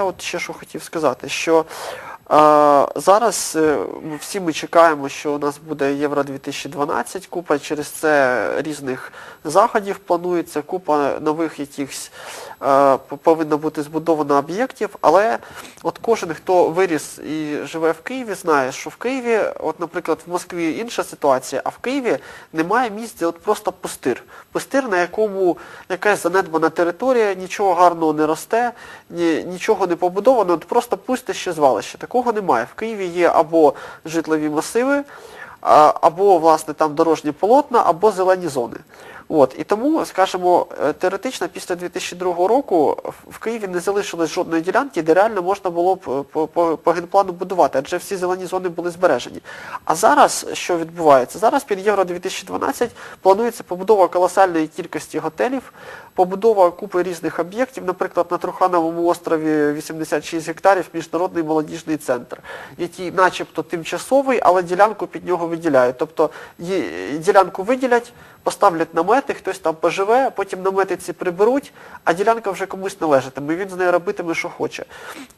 я от ще що хотів сказати, що зараз е, всі ми чекаємо, що у нас буде Євро 2012, купа через це різних заходів планується, купа нових якихось е, п- повинно бути збудовано об'єктів, але от кожен, хто виріс і живе в Києві, знає, що в Києві, от, наприклад, в Москві інша ситуація, а в Києві немає місць, де от просто пустир. Пустир, на якому якась занедбана територія, нічого гарного не росте, ні, нічого не побудовано, от просто пустище звалище. Такого немає. В Києві є або житлові масиви, або власне там дорожні полотна, або зелені зони. От і тому, скажімо, е, теоретично після 2002 року в- Києві не залишилось жодної ділянки, де реально можна було б е, по, по, по генплану будувати, адже всі зелені зони були збережені. А зараз що відбувається? Зараз під Євро 2012 планується побудова колосальної кількості готелів, побудова купи різних об'єктів, наприклад, на Трухановому острові 86 гектарів міжнародний молодіжний центр, який начебто тимчасовий, але ділянку під нього виділяють. Тобто ділянку виділять, поставлять намети, хтось там поживе, потім намети ці приберуть, а ділянка вже комусь належатиме, він з нею робитиме, що хоче.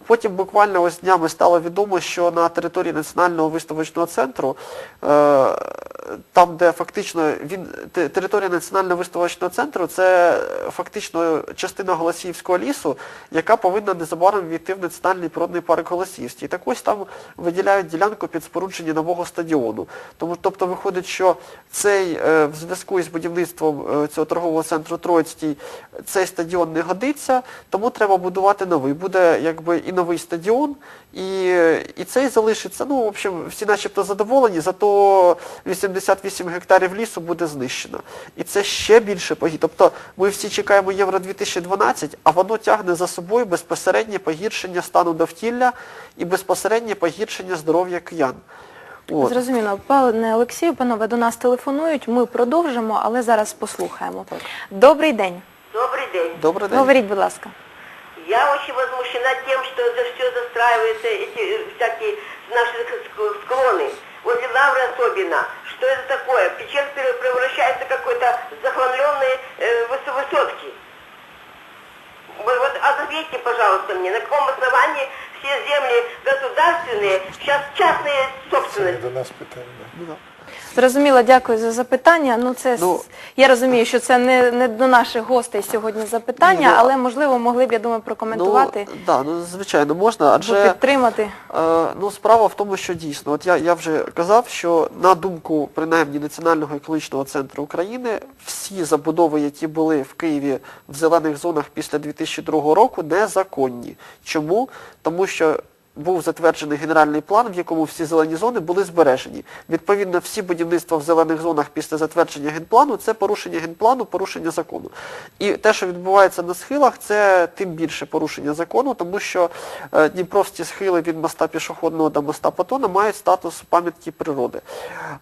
Потім буквально ось днями стало відомо, що на території Національного виставочного центру, е, там, де фактично він територія Національного виставочного центру, це фактично частина Голосіївського лісу, яка повинна незабаром війти в Національний природний парк Голосіївський. Так ось там виділяють ділянку під спорудження нового стадіону. Тому, тобто виходить, що цей е, в зв'язку із будівництвом е, цього торгового центру Троїцький цей стадіон не годиться, тому треба будувати новий. Буде якби і новий стадіон, і, і цей залишиться. Ну, в общем, всі начебто задоволені, зато 88 гектарів лісу буде знищено. І це ще більше погиб. Тобто ми всі чекаємо Євро 2012, а воно тягне за собою безпосереднє погіршення стану довкілля і безпосереднє погіршення здоров'я киян. От. Зрозуміло, пане Олексію, панове до нас телефонують. Ми продовжимо, але зараз послухаємо. Добрий день. Добрый день. Добрий день. Говоріть, будь ласка. Я очень возмущена тем, что это все застраивается, эти э, всякие наши ск- склоны. Возле Лавры особенно. Что это такое? Печер пре- превращается в какой-то захламленные э, выс- высотки. Вот, вот ответьте, пожалуйста, мне, на каком основании все земли государственные, сейчас частные собственность? До нас питання. да. Ну, да. Зрозуміло, дякую за запитання. Ну, це Ну- я розумію, що це не, не до наших гостей сьогодні запитання, Ні, ну, але можливо могли б, я думаю, прокоментувати Ну, да, ну, звичайно, можна, або адже підтримати. Е, Ну, справа в тому, що дійсно, от я, я вже казав, що на думку принаймні Національного екологічного центру України, всі забудови, які були в Києві в зелених зонах після 2002 року, незаконні. Чому? Тому що був затверджений генеральний план, в якому всі зелені зони були збережені. Відповідно, всі будівництва в зелених зонах після затвердження генплану це порушення генплану, порушення закону. І те, що відбувається на схилах, це тим більше порушення закону, тому що е, Дніпровські схили від моста пішохідного до моста Патона мають статус пам'ятки природи.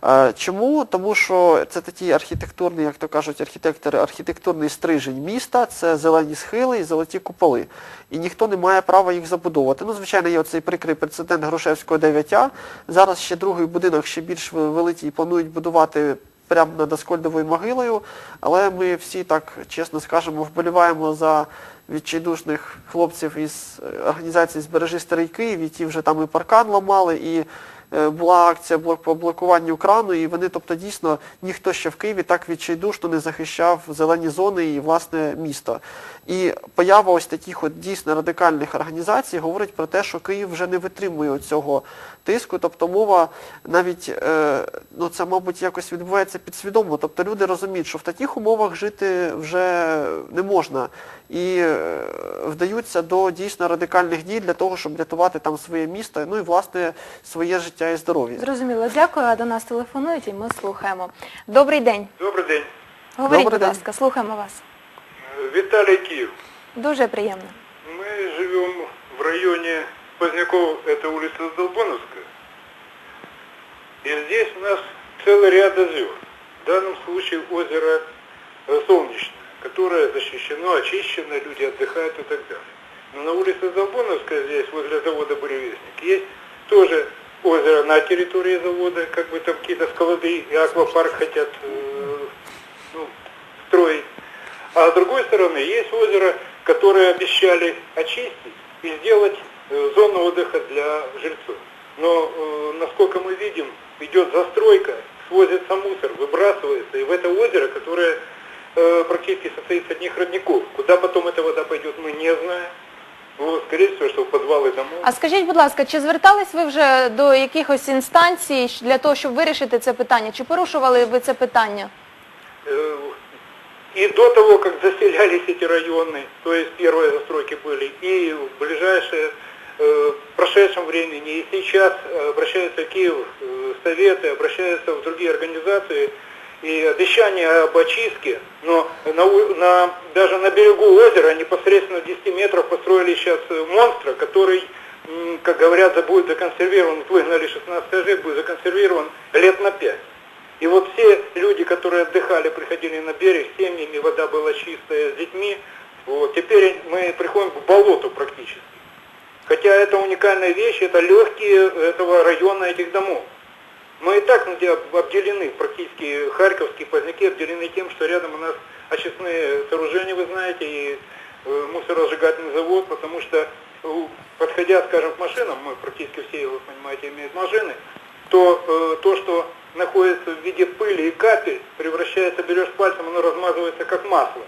Е, Чому? Тому що це такий архітектурний, як то кажуть архітектори, архітектурний стрижень міста, це зелені схили і золоті куполи. І ніхто не має права їх забудовувати. Ну, звичайно, є оцей прикрий прецедент Грушевського 9А. Зараз ще другий будинок, ще більш великий, планують будувати прямо над Аскольдовою могилою, але ми всі так чесно скажемо, вболіваємо за відчайдушних хлопців із е, організації Збережи Старий Київ, які вже там і паркан ламали, і була акція по блокуванню крану, і вони, тобто, дійсно ніхто ще в Києві так відчайдушно не захищав зелені зони і власне місто. І поява ось таких от дійсно радикальних організацій говорить про те, що Київ вже не витримує цього тиску. Тобто мова навіть е, ну це, мабуть, якось відбувається підсвідомо. Тобто люди розуміють, що в таких умовах жити вже не можна І е, вдаються до дійсно радикальних дій для того, щоб рятувати там своє місто, ну і власне своє життя і здоров'я. Зрозуміло, дякую. А до нас телефонують і ми слухаємо. Добрий день. Добрий день. Говоріть, Добрий будь день. ласка, слухаємо вас. Виталий Киев. Дуже приємно. Мы живем в районе Поздняков, это улица Долбоновская. И здесь у нас целый ряд озер. В данном случае озеро э, Солнечное, Которое защищено, очищено, люди отдыхают и так далее. Но на улице Долбоновская, здесь, возле завода «Буревестник», есть тоже озеро на территории завода, как бы там какие-то склады и аквапарк хотят э, ну, строить. А с другой стороны, есть озеро, которое обещали очистить, и сделать э, зону отдыха для жильцов. Но, э, насколько мы видим, идет застройка, свозится мусор, выбрасывается, и в это озеро, которое э, практически состоит из одних родников. Куда потом эта вода пойдет, мы не знаем. Вот, скорее всего, что в подвалы домов. А скажіть, будь ласка, чи звертались ви вже до якихось інстанцій щ- для того, щоб вирішити це питання? Чи порушували ви це питання? Э, И до того, как заселялись эти районы, то есть первые застройки были, и в ближайшее э, прошедшем времени, и сейчас э, обращаются в Киев э, советы, обращаются в другие организации, и обещания об очистке, но на, на- даже на берегу озера, непосредственно в 10 метров, построили сейчас э, монстра, который, как говорят, будет законсервирован, выгнали 16 этажей, будет законсервирован лет на 5. И вот все люди, которые отдыхали, приходили на берег с семьями, вода была чистая, с детьми, вот, теперь мы приходим к болоту практически. Хотя это уникальная вещь, это легкие этого района, этих домов. Мы и так обделены, практически Харьковские поздняки обделены тем, что рядом у нас очистные сооружения, вы знаете, и э, мусоросжигательный завод, потому что, э, подходя, скажем, к машинам, мы практически все, вы понимаете, имеют машины, то э, то, что находится в виде пыли и капель, превращается, берешь пальцем, оно размазывается как масло.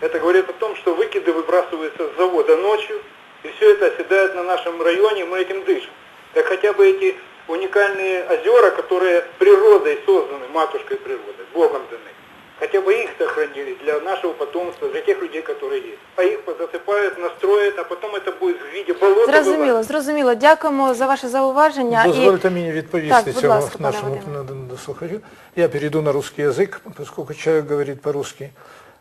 Это говорит о том, что выкиды выбрасываются с завода ночью, и все это оседает на нашем районе, мы этим дышим. Так хотя бы эти уникальные озера, которые природой созданы, матушкой природы, Богом даны, хотя бы их сохранили для нашего потомства, для тех людей, которые есть. А их засыпают, настроят, а потом это будет в виде болота. Зрозуміло, зрозуміло. Дякуємо за ваше зауваження. Дозвольте мені відповісти Так, будь цьому ласка, пане нашому Вадиме. слухачу. Я перейду на русский язык, поскольку человек говорит по-русски.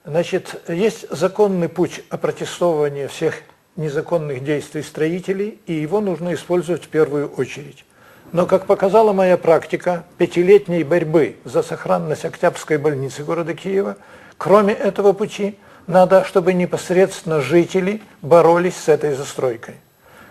Значит, есть законный путь опротестовывания всех незаконных действий строителей, и его нужно использовать в первую очередь. Но, как показала моя практика пятилетней борьбы за сохранность Октябрьской больницы города Киева, кроме этого пути, надо, чтобы непосредственно жители боролись с этой застройкой.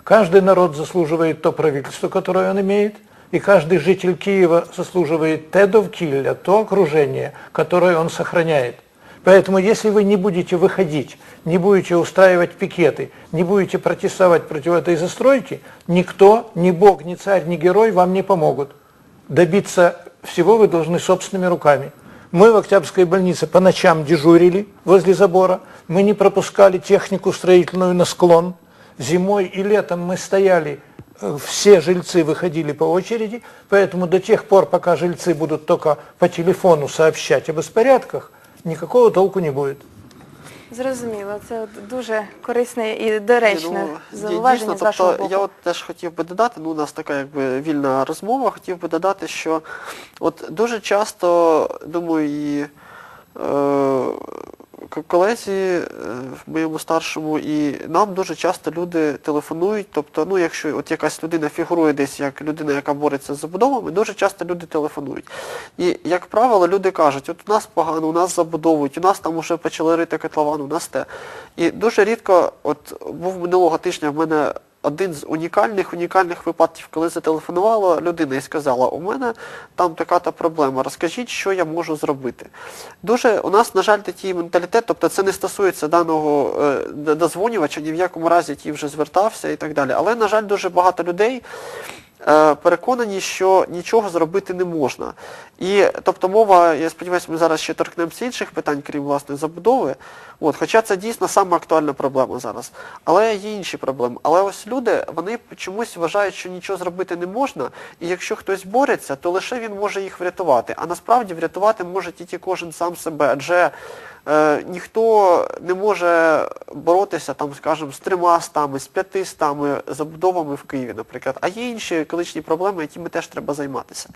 Каждый народ заслуживает то правительство, которое он имеет, и каждый житель Киева заслуживает те довкилля, то окружение, которое он сохраняет. Поэтому если вы не будете выходить, не будете устраивать пикеты, не будете протестовать против этой застройки, никто, ни бог, ни царь, ни герой вам не помогут. Добиться всего вы должны собственными руками. Мы в Октябрьской больнице по ночам дежурили возле забора, мы не пропускали технику строительную на склон. Зимой и летом мы стояли, э, все жильцы выходили по очереди, поэтому до тех пор, пока жильцы будут только по телефону сообщать о беспорядках, никакого толку не будет. Зрозуміло, це от дуже корисне і доречне Ну, зауваження з вашого тобто, боку. я от теж хотів би додати, ну у нас така якби вільна розмова, хотів би додати, що от дуже часто, думаю, і е, колезі е, в моєму старшому, і нам дуже часто люди телефонують, тобто, ну якщо от якась людина фігурує десь як людина, яка бореться з забудовами, дуже часто люди телефонують. І, як правило, люди кажуть, от у нас погано, у нас забудовують, у нас там вже почали рити котлован, у нас те. І дуже рідко, от був минулого тижня в мене один з унікальних унікальних випадків, коли зателефонувала людина і сказала, у мене там така-та проблема, розкажіть, що я можу зробити. Дуже у нас, на жаль, такий менталітет, тобто це не стосується даного е, дозвонювача, ні в якому разі який вже звертався і так далі. Але, на жаль, дуже багато людей переконані, що нічого зробити не можна. І тобто мова, я сподіваюся, ми зараз ще торкнемося інших питань, крім власне забудови. От, хоча це дійсно саме актуальна проблема зараз. Але є інші проблеми. Але ось люди, вони чомусь вважають, що нічого зробити не можна, і якщо хтось бореться, то лише він може їх врятувати. А насправді врятувати може тільки кожен сам себе, адже е, ніхто не може боротися там, скажімо, з трьома стами, з п'яти стами забудовами в Києві, наприклад. А є інші екологічні проблеми, якими теж треба займатися.